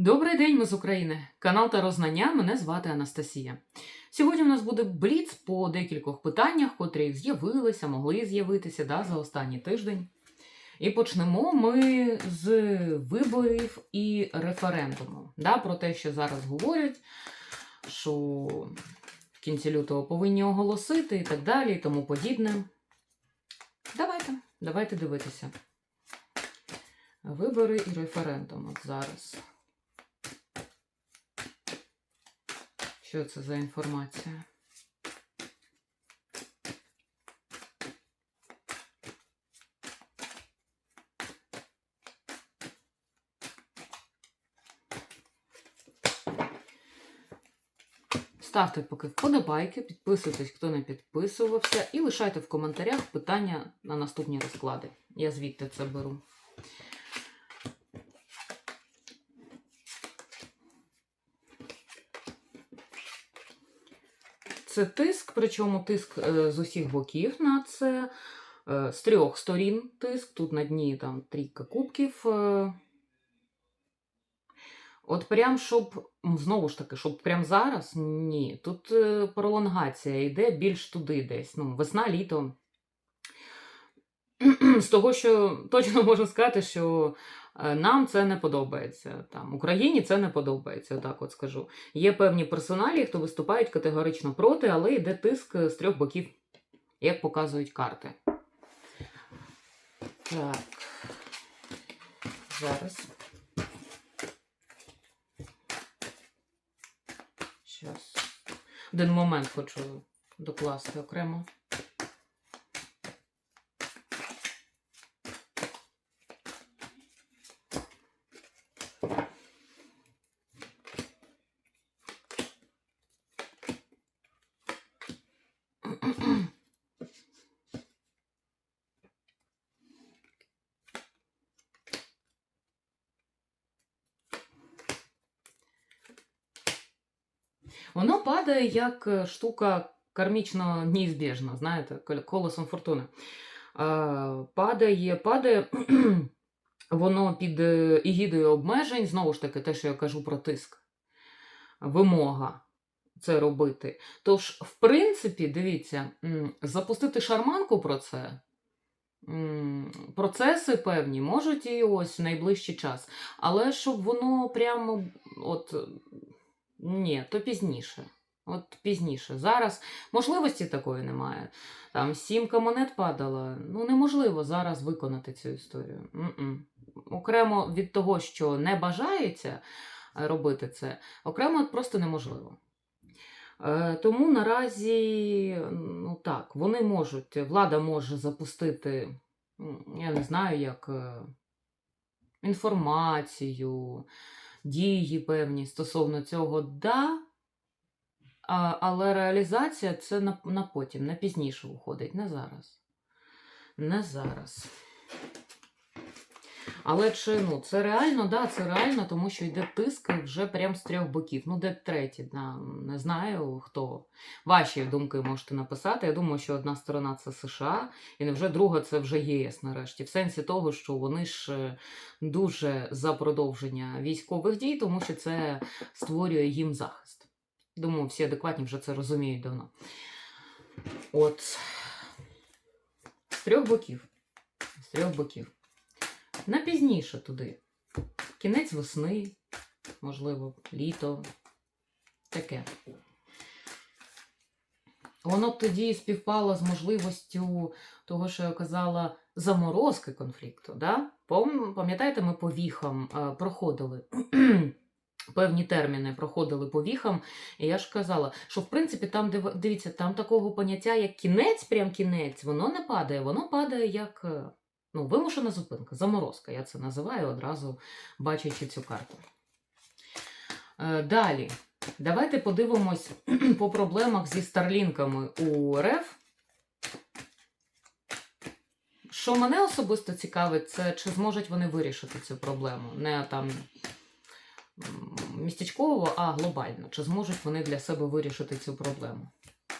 Добрий день, ми з України. Канал та Рознання. Мене звати Анастасія. Сьогодні у нас буде бліц по декількох питаннях, котрі з'явилися, могли з'явитися да, за останній тиждень. І почнемо ми з виборів і референдуму. Да, про те, що зараз говорять, що в кінці лютого повинні оголосити і так далі, і тому подібне. Давайте, давайте дивитися. Вибори і референдум от зараз. Що це за інформація? Ставте поки вподобайки, підписуйтесь, хто не підписувався, і лишайте в коментарях питання на наступні розклади. Я звідти це беру. Це тиск, причому тиск е, з усіх боків на це, е, з трьох сторін тиск. Тут на дні там трійка кубків. Е. От прям щоб, знову ж таки, щоб прям зараз, ні. Тут пролонгація йде більш туди десь. Ну, весна, літо. З того, що точно можу сказати, що нам це не подобається. Там, Україні це не подобається, так от скажу. Є певні персоналі, хто виступають категорично проти, але йде тиск з трьох боків, як показують карти. Так. Зараз. Щас. Один момент хочу докласти окремо. Воно падає як е, штука кармічно неізбіжна, знаєте, колесом фортуни. Е, Падає, падає воно під е, егідою обмежень, знову ж таки, те, що я кажу про тиск, вимога це робити. Тож, в принципі, дивіться, запустити шарманку про це. Процеси певні можуть і ось в найближчий час. Але щоб воно прямо от ні, то пізніше. От пізніше. Зараз можливості такої немає. Там сімка монет падала. Ну, неможливо зараз виконати цю історію. М-м. Окремо від того, що не бажається е, робити це, окремо просто неможливо. Е, Тому наразі, ну так, вони можуть, влада може запустити, я не знаю, як е, інформацію, дії певні стосовно цього, да, але реалізація це на, на потім, на пізніше уходить, не зараз. Не зараз. Але чи ну, це реально, да, це реально, тому що йде тиск вже прям з трьох боків. Ну, де третій, да, не знаю хто. Ваші думки можете написати. Я думаю, що одна сторона це США, і невже друга це вже ЄС нарешті. В сенсі того, що вони ж е, дуже за продовження військових дій, тому що це створює їм захист. Думаю, всі адекватні вже це розуміють давно. От з трьох боків. З трьох боків. На пізніше туди. Кінець весни, можливо, літо. Таке. Воно б тоді співпало з можливістю того, що я казала, заморозки конфлікту. Да? Пам'ятаєте, ми по віхам е, проходили певні терміни, проходили по віхам. І я ж казала, що в принципі там, дивіться, там такого поняття, як кінець, прям кінець, воно не падає, воно падає як е, ну, вимушена зупинка, заморозка. Я це називаю одразу бачачи цю карту. Е, Далі. Давайте подивимось по проблемах зі старлінками у РФ. Що мене особисто цікавить, це чи зможуть вони вирішити цю проблему. Не там містечково, а глобально. Чи зможуть вони для себе вирішити цю проблему?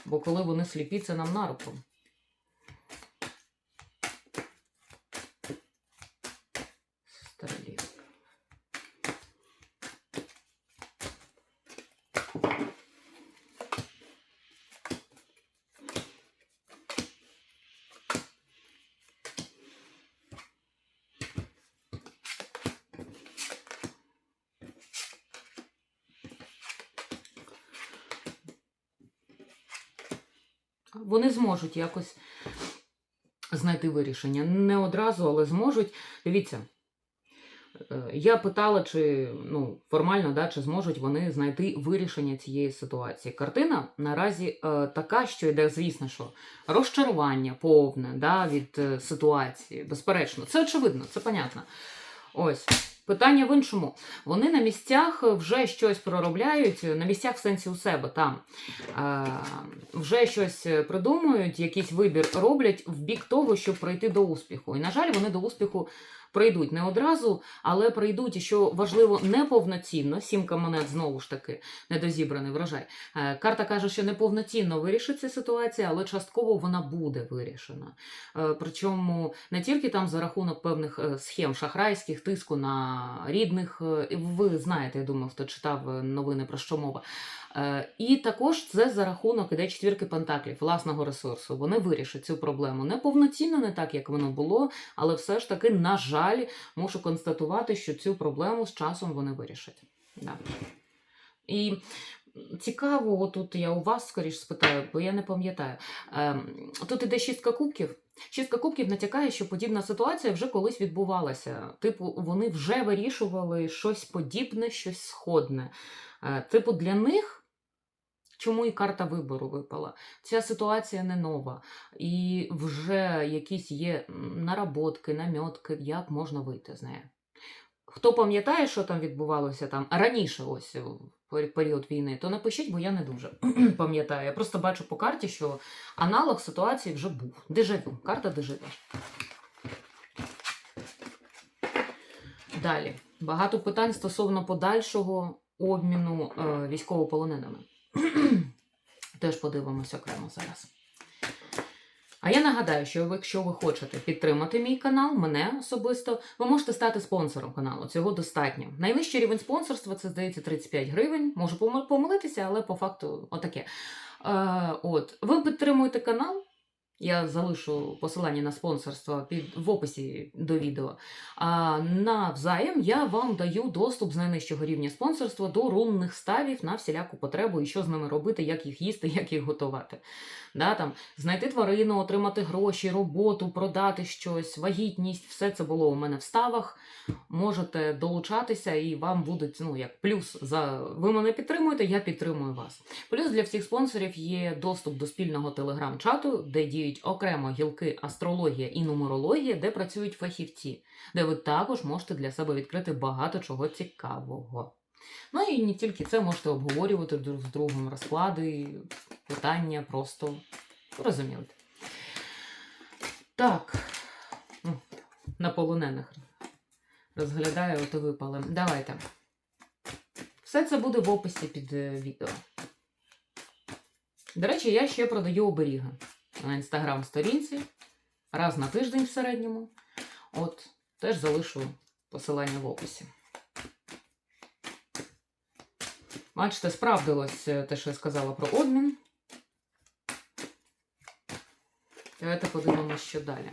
Бо коли вони сліпі, це нам на руку. Вони зможуть якось знайти вирішення. Не одразу, але зможуть. Дивіться. е, Я питала, чи ну, формально, да, чи зможуть вони знайти вирішення цієї ситуації. Картина наразі е, така, що йде, звісно, що розчарування повне да, від е, ситуації. Безперечно, це очевидно, це понятно. Ось. Питання в іншому. Вони на місцях вже щось проробляють, на місцях в сенсі у себе там. Е, вже щось придумують, якийсь вибір роблять в бік того, щоб прийти до успіху. І, на жаль, вони до успіху прийдуть не одразу, але прийдуть, і що важливо, неповноцінно. Сімка монет знову ж таки недозібраний врожай. Е, Карта каже, що неповноцінно вирішиться ситуація, але частково вона буде вирішена. Е, Причому не тільки там за рахунок певних е, схем шахрайських, тиску на рідних. Ви знаєте, я думаю, хто читав новини про що мова. Е, І також це за рахунок іде четвірки пентаклів, власного ресурсу. Вони вирішать цю проблему не повноцінно, не так, як воно було, але все ж таки, на жаль, мушу констатувати, що цю проблему з часом вони вирішать. Да. І цікаво, отут я у вас скоріш спитаю, бо я не пам'ятаю. Ем, Тут іде шістка кубків. Шістка кубків натякає, що подібна ситуація вже колись відбувалася. Типу, вони вже вирішували щось подібне, щось сходне. Е, Типу, для них. Чому і карта вибору випала? Ця ситуація не нова, і вже якісь є наработки, намьотки, як можна вийти з неї. Хто пам'ятає, що там відбувалося там раніше, ось період війни, то напишіть, бо я не дуже пам'ятаю. Я просто бачу по карті, що аналог ситуації вже був. Дежавю. Карта дежавю. Далі. Багато питань стосовно подальшого обміну е, військовополоненими. Теж подивимося окремо зараз. А я нагадаю, що якщо ви хочете підтримати мій канал, мене особисто, ви можете стати спонсором каналу. Цього достатньо. Найвищий рівень спонсорства це здається 35 гривень. Можу помил- помилитися, але по факту отаке. Е, от, ви підтримуєте канал. Я залишу посилання на спонсорство під в описі до відео. А навзаєм я вам даю доступ з найнижчого рівня спонсорства до рунних ставів на всіляку потребу і що з ними робити, як їх їсти, як їх готувати. Да, там, знайти тварину, отримати гроші, роботу, продати щось, вагітність, все це було у мене в ставах. Можете долучатися і вам будуть ну, як плюс за ви мене підтримуєте, я підтримую вас. Плюс для всіх спонсорів є доступ до спільного телеграм-чату, де діють окремо гілки астрологія і нумерологія, де працюють фахівці, де ви також можете для себе відкрити багато чого цікавого. Ну і не тільки це можете обговорювати друг з другом розклади, питання, просто розумієте. Так, Ну, на полонених розглядаю, от і випали. Давайте. Все це буде в описі під е, відео. До речі, я ще продаю оберіги на інстаграм-сторінці раз на тиждень в середньому. От, теж залишу посилання в описі. Бачите, справдилось е, те, що я сказала про обмін. Давайте подивимося, що далі.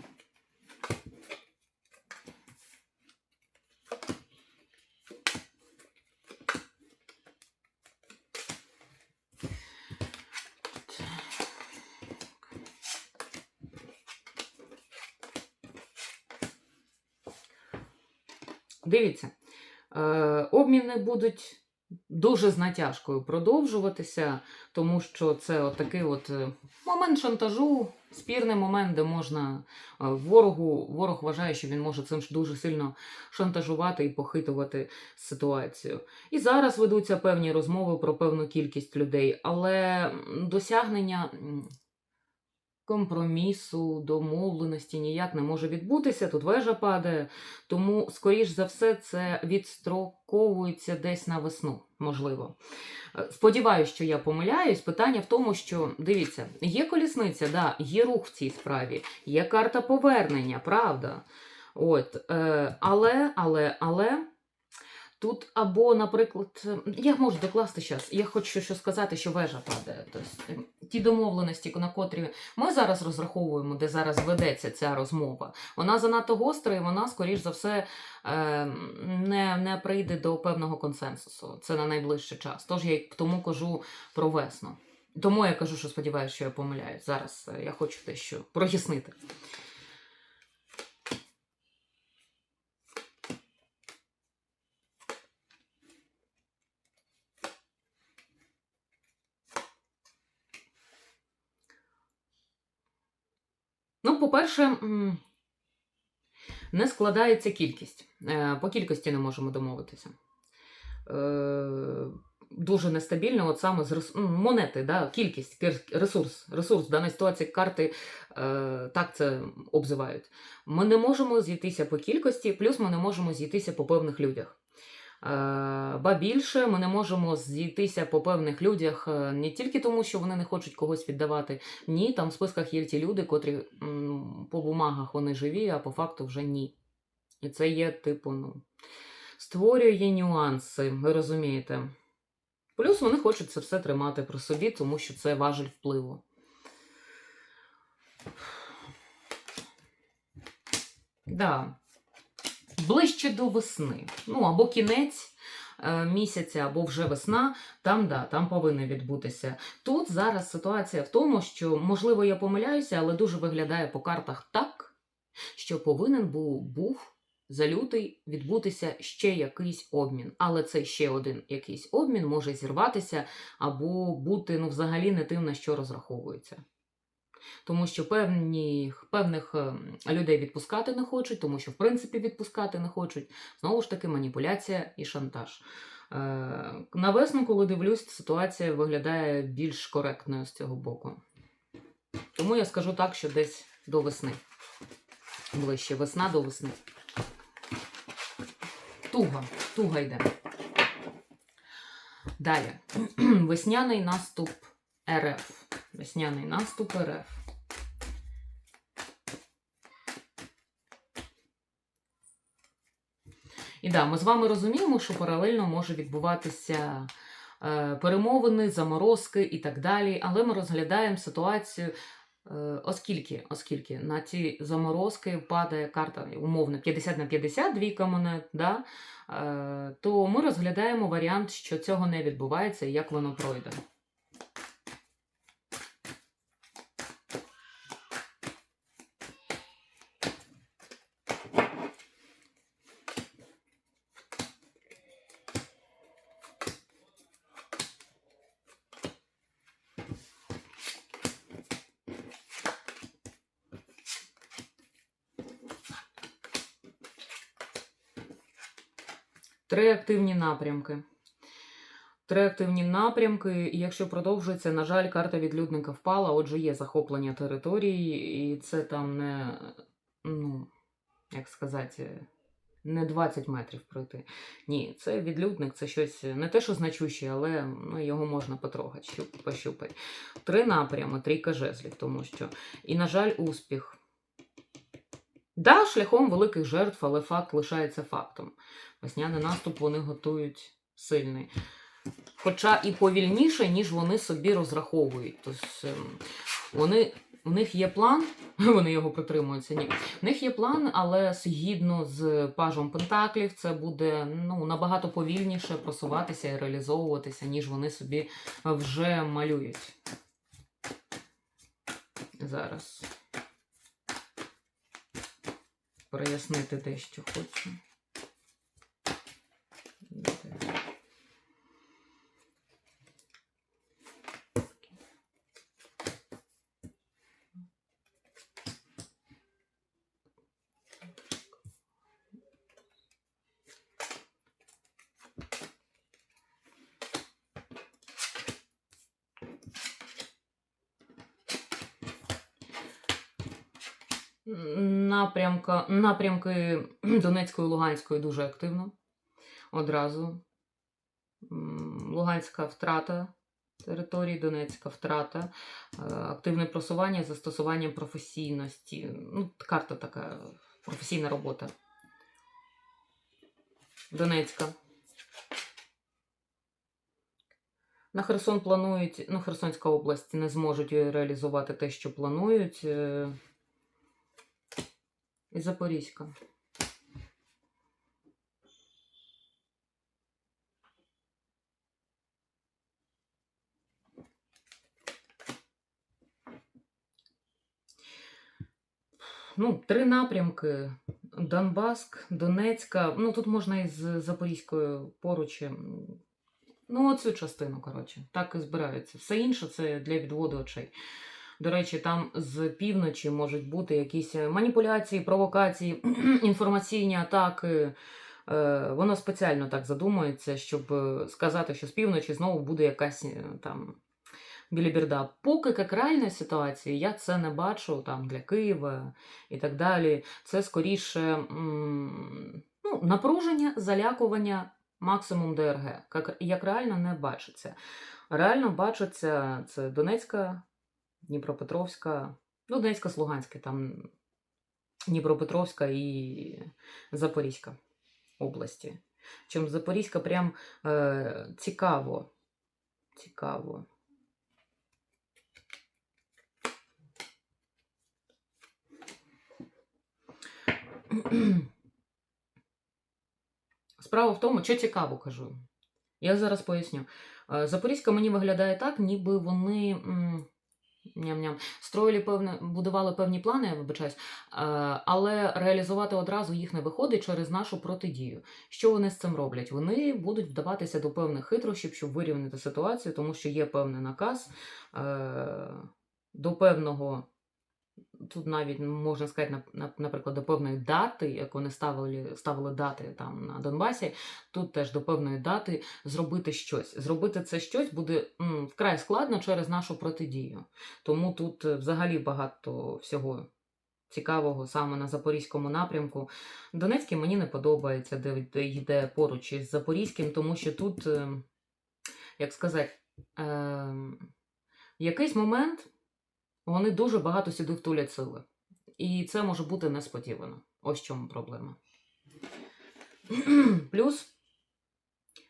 Дивіться, е, обміни будуть дуже з натяжкою продовжуватися, тому що це отакий от е, момент шантажу, спірний момент, де можна е, ворогу, ворог вважає, що він може цим дуже сильно шантажувати і похитувати ситуацію. І зараз ведуться певні розмови про певну кількість людей, але досягнення. Компромісу, домовленості ніяк не може відбутися. Тут вежа падає, тому, скоріш за все, це відстроковується десь на весну, можливо. Е, Сподіваюсь, що я помиляюсь. Питання в тому, що дивіться, є колісниця, да, є рух в цій справі, є карта повернення, правда. От, е, але, але, але. Тут або, наприклад, я можу докласти зараз. Я хочу що сказати, що вежа падає. Тобто, ті домовленості, на котрі ми зараз розраховуємо, де зараз ведеться ця розмова, вона занадто гостра і вона, скоріш за все, е, не, не прийде до певного консенсусу. Це на найближчий час. Тож я тому кажу про весну. Тому я кажу, що сподіваюся, що я помиляюсь. Зараз е, я хочу дещо прояснити. Ну, по-перше, не складається кількість. Е, По кількості не можемо домовитися. Е, Дуже нестабільно, от саме з рес- монети, да, кількість, ресурс. Ресурс в даній ситуації карти е, так це обзивають. Ми не можемо зійтися по кількості, плюс ми не можемо зійтися по певних людях. Е, Ба більше ми не можемо зійтися по певних людях е, не тільки тому, що вони не хочуть когось віддавати. Ні, там в списках є ті люди, котрі по бумагах вони живі, а по факту вже ні. І це є, типу, ну, створює нюанси, ви розумієте. Плюс вони хочуть це все тримати при собі, тому що це важель впливу. Да. Ближче до весни. Ну, або кінець е, місяця, або вже весна, там, да, там повинно відбутися. Тут зараз ситуація в тому, що, можливо, я помиляюся, але дуже виглядає по картах так, що повинен був, був за лютий відбутися ще якийсь обмін. Але цей ще один якийсь обмін може зірватися або бути ну, взагалі не тим, на що розраховується. Тому що певні, певних ем, людей відпускати не хочуть, тому що в принципі відпускати не хочуть. Знову ж таки, маніпуляція і шантаж. Е, на весну, коли дивлюсь, ситуація виглядає більш коректною з цього боку. Тому я скажу так, що десь до весни. Ближче весна до весни. Туга, туга йде. Далі. Весняний наступ РФ. Весняний наступ РФ. І да, ми з вами розуміємо, що паралельно може відбуватися е, перемовини, заморозки і так далі. Але ми розглядаємо ситуацію, е, оскільки, оскільки на ці заморозки падає карта умовно 50 на 50, двійка монет, да, е, то ми розглядаємо варіант, що цього не відбувається і як воно пройде. Три активні напрямки. Три активні напрямки, і якщо продовжується, на жаль, карта відлюдника впала, отже, є захоплення території, і це там не, ну, як сказати, не 20 метрів пройти. Ні, це відлюдник, це щось не те, що значуще, але ну, його можна потрогати, щуп, пощупати. Три напрями, трійка жезлів, тому що. І, на жаль, успіх. Да, шляхом великих жертв, але факт лишається фактом. Весняний наступ вони готують сильний. Хоча і повільніше, ніж вони собі розраховують. Тобто вони, у них є план, вони його притримуються. Ні. У них є план, але згідно з пажом Пентаклів, це буде ну, набагато повільніше просуватися і реалізовуватися, ніж вони собі вже малюють. Зараз прояснити дещо хочу. Напрямка, напрямки Донецької і Луганської дуже активно. Одразу. Луганська втрата території, Донецька втрата, е, активне просування з застосуванням професійності. Ну, карта така професійна робота. Донецька. На Херсон планують, ну, Херсонська область не зможуть реалізувати те, що планують і Запорізька. Ну, Три напрямки: Донбаск, Донецька. Ну, тут можна із Запорізькою поруч. Ем, ну, оцю частину, коротше, так і збираються. Все інше це для відводу очей. До речі, там з півночі можуть бути якісь е, маніпуляції, провокації, інформаційні атаки. Е, Воно спеціально так задумується, щоб е, сказати, що з півночі знову буде якась там біліберда. Поки як реальна ситуація, я це не бачу там для Києва і так далі. Це скоріше ну, напруження, залякування, максимум ДРГ. Як реально не бачиться. Реально бачиться це Донецька, Дніпропетровська, ну, Донецька, Слуганська, там Дніпропетровська і Запорізька області. Чим Запорізька прям е, цікаво. Цікаво. Справа в тому, що цікаво кажу. Я зараз поясню. Е, Запорізька мені виглядає так, ніби вони ням-ням, строїли певне, будували певні плани, я вибачаюсь, е, але реалізувати одразу їх не виходить через нашу протидію. Що вони з цим роблять? Вони будуть вдаватися до певних хитрощів, щоб вирівняти ситуацію, тому що є певний наказ е, до певного. Тут навіть можна сказати, нап- нап- наприклад, до певної дати, як вони ставили, ставили дати там на Донбасі, тут теж до певної дати зробити щось. Зробити це щось буде м, вкрай складно через нашу протидію. Тому тут е, взагалі багато всього цікавого саме на Запорізькому напрямку. Донецький мені не подобається, де де йде поруч із Запорізьким, тому що тут, е, як сказати, е, якийсь момент вони дуже багато сюди втулять сили. І це може бути несподівано. Ось в чому проблема. Плюс,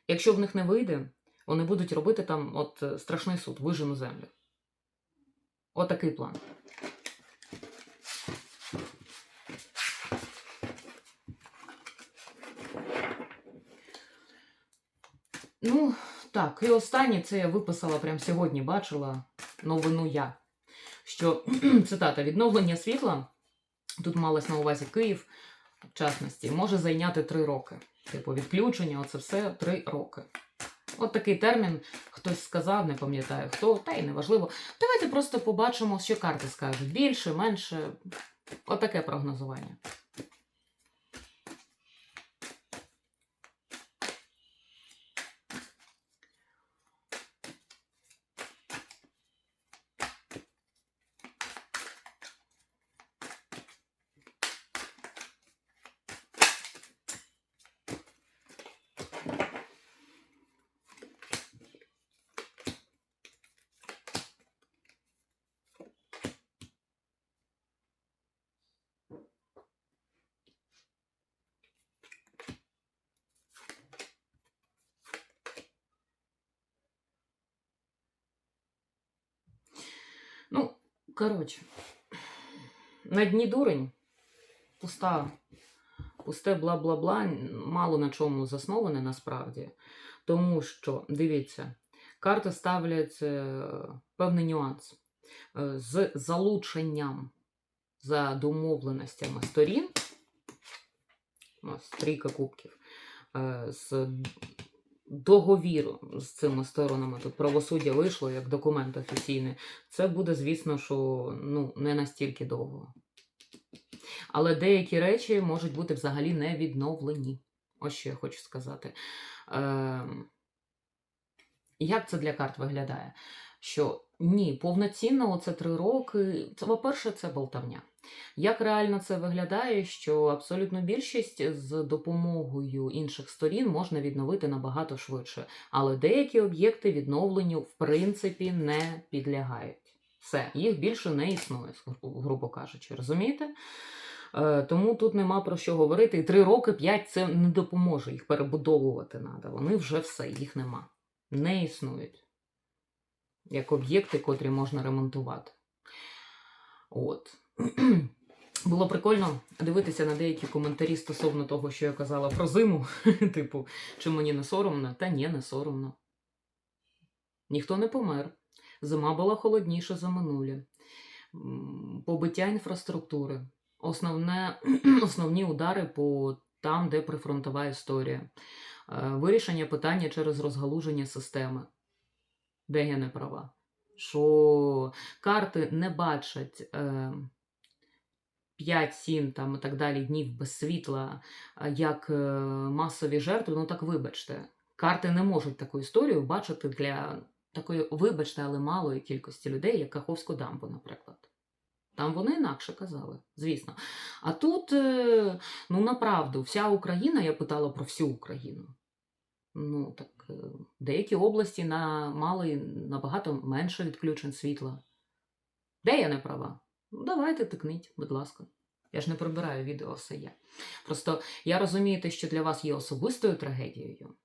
якщо в них не вийде, вони будуть робити там от е, страшний суд, вижену землю. Отакий план. Ну, так, і останнє це я виписала прямо сьогодні, бачила новину я. Що цитата відновлення світла, тут малось на увазі Київ, в частності, може зайняти три роки. Типу, відключення, оце все три роки. От такий термін хтось сказав, не пам'ятаю хто, та й неважливо. Давайте просто побачимо, що карти скажуть. Більше, менше. Отаке прогнозування. Ну, коротше, на дні дурень, пуста, пусте бла-бла-бла, мало на чому засноване насправді. Тому що, дивіться, карти ставлять е, певний нюанс. Е, з залученням за домовленостями сторін, ось трійка кубків, е, з договіру з цими сторонами, тут правосуддя вийшло як документ офіційний, це буде, звісно, що ну, не настільки довго. Але деякі речі можуть бути взагалі не відновлені. Ось що я хочу сказати. Ем, як це для карт виглядає? Що ні, повноцінно оце три роки. Це, по-перше, це болтавня. Як реально це виглядає, що абсолютно більшість з допомогою інших сторін можна відновити набагато швидше, але деякі об'єкти відновленню в принципі не підлягають. Все, їх більше не існує, грубо кажучи, розумієте? Е, Тому тут нема про що говорити. І три роки, п'ять це не допоможе. Їх перебудовувати треба. Вони вже все, їх нема. Не існують. Як об'єкти, котрі можна ремонтувати. От. Було прикольно дивитися на деякі коментарі стосовно того, що я казала про зиму. Типу, чи мені не соромно? Та ні, не соромно. Ніхто не помер. Зима була холодніша за минулі. Побиття інфраструктури. основне, основні удари по там, де прифронтова історія. Е, Вирішення питання через розгалуження системи. Де я не права? Що карти не бачать е, 5-7 там і так далі днів без світла як е, масові жертви. Ну так вибачте. Карти не можуть таку історію бачити для такої, вибачте, але малої кількості людей, як Каховську дамбу, наприклад. Там вони інакше казали, звісно. А тут, е, ну направду, вся Україна, я питала про всю Україну. Ну, так, е, деякі області на, мали набагато менше відключень світла. Де я не права? Ну, давайте тикніть, будь ласка. Я ж не прибираю відео все є. Просто я розумію те, що для вас є особистою трагедією.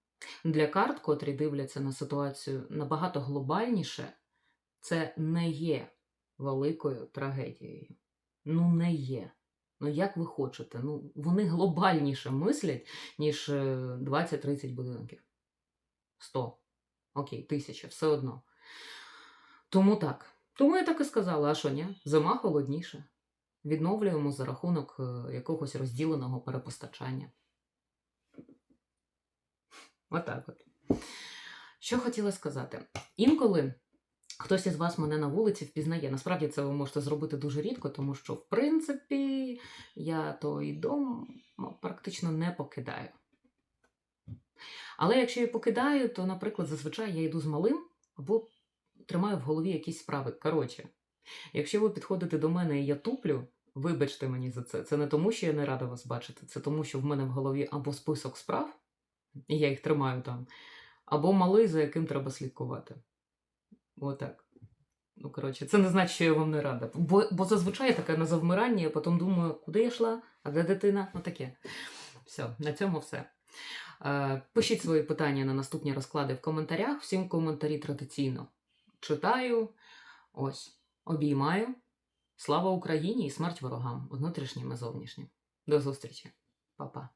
Для карт, котрі дивляться на ситуацію набагато глобальніше, це не є великою трагедією. Ну, не є. Ну, як ви хочете? Ну, вони глобальніше мислять, ніж е, 20-30 будинків. 100. Окей, тисяча, все одно. Тому так. Тому я так і сказала, а що ні? Зима холодніше. Відновлюємо за рахунок е, якогось розділеного перепостачання. Отак от. Що хотіла сказати? Інколи хтось із вас мене на вулиці впізнає. Насправді це ви можете зробити дуже рідко, тому що, в принципі, я той дом ну, практично не покидаю. Але якщо я покидаю, то, наприклад, зазвичай я йду з малим або тримаю в голові якісь справи. Коротше, якщо ви підходите до мене і я туплю, вибачте мені за це. Це не тому, що я не рада вас бачити, це тому, що в мене в голові або список справ, і я їх тримаю там, або малий, за яким треба слідкувати. Отак. Ну, коротше, це не значить, що я вам не рада. Бо, бо зазвичай я така на завмиранні, я потім думаю, куди я йшла, а де дитина? Ну таке. Все, на цьому все. Е, Пишіть свої питання на наступні розклади в коментарях. Всім коментарі традиційно читаю. Ось, обіймаю. Слава Україні і смерть ворогам, внутрішнім і зовнішнім. До зустрічі, Па-па.